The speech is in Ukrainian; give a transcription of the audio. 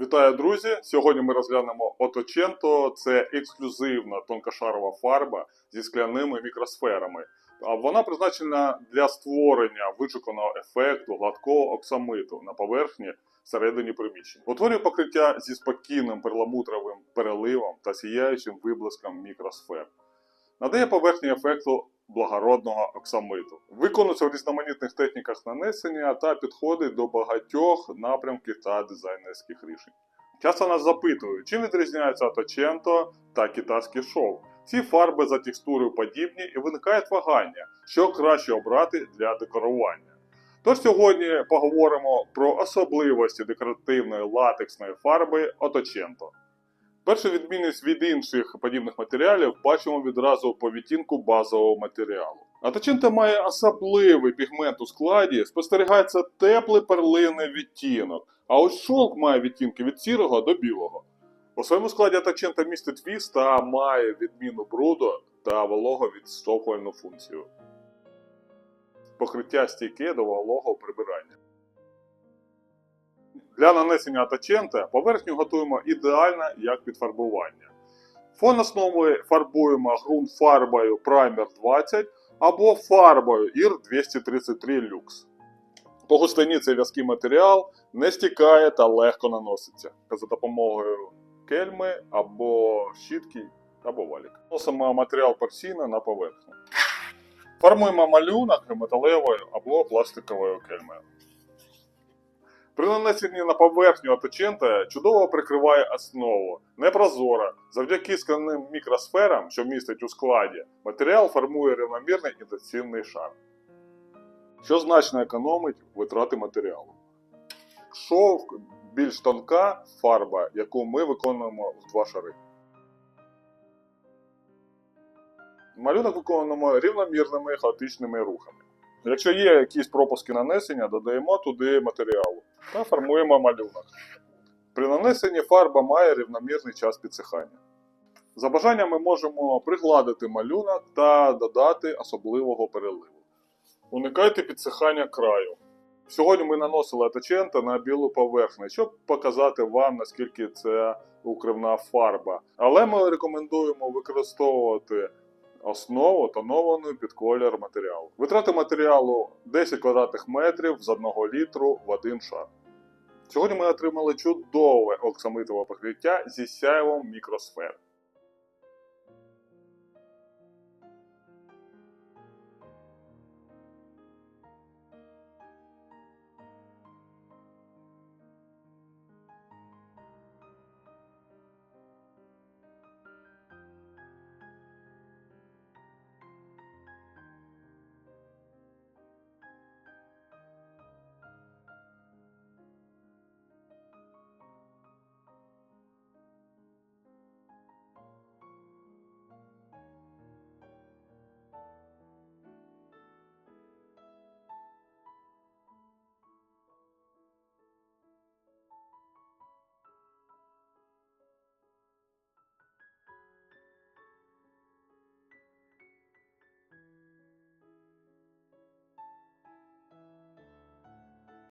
Вітаю, друзі! Сьогодні ми розглянемо Otocento. Це ексклюзивна тонкошарова фарба зі скляними мікросферами. Вона призначена для створення вишуканого ефекту гладкого оксамиту на поверхні всередині приміщення. Утворює покриття зі спокійним перламутровим переливом та сіяючим виблиском мікросфер. Надає поверхні ефекту благородного оксамиту. Виконується в різноманітних техніках нанесення та підходить до багатьох напрямків та дизайнерських рішень. Часто нас запитують, чим відрізняються Аточенто та китайський шов. Ці фарби за текстурою подібні і виникає вагання, що краще обрати для декорування. Тож сьогодні поговоримо про особливості декоративної латексної фарби Оточенто. Першу відмінність від інших подібних матеріалів бачимо відразу по відтінку базового матеріалу. Аточента має особливий пігмент у складі, спостерігається теплий перлинний відтінок, а ось шовк має відтінки від сірого до білого. У своєму складі аточента містить віс та має відміну бруду та вологовідштовхувальну функцію. Покриття стійке до вологого прибирання. Для нанесення атачента поверхню готуємо ідеально як під фарбування. Фон основи фарбуємо ґрунт фарбою Primer 20 або фарбою IR 233 Lux. По густині цей в'язкий матеріал не стікає та легко наноситься за допомогою кельми або щітки або валік. Носимо матеріал порційно на поверхню. Формуємо малюнок металевою або пластиковою кельмою. При нанесенні на поверхню аточента чудово прикриває основу, непрозора. Завдяки скляним мікросферам, що містять у складі, матеріал формує рівномірний інтенсивний шар, що значно економить витрати матеріалу. Шовк більш тонка фарба, яку ми виконуємо в два шари. Малюнок виконуємо рівномірними хаотичними рухами. Якщо є якісь пропуски нанесення, додаємо туди матеріалу та формуємо малюнок. При нанесенні фарба має рівномірний час підсихання. За бажанням ми можемо пригладити малюнок та додати особливого переливу. Уникайте підсихання краю. Сьогодні ми наносили атачента на білу поверхню, щоб показати вам, наскільки це укривна фарба. Але ми рекомендуємо використовувати основу тоновану під колір матеріалу. Витрати матеріалу 10 квадратних метрів з 1 літру в один шар. Сьогодні ми отримали чудове оксамитове покриття зі сяйвом мікросфер.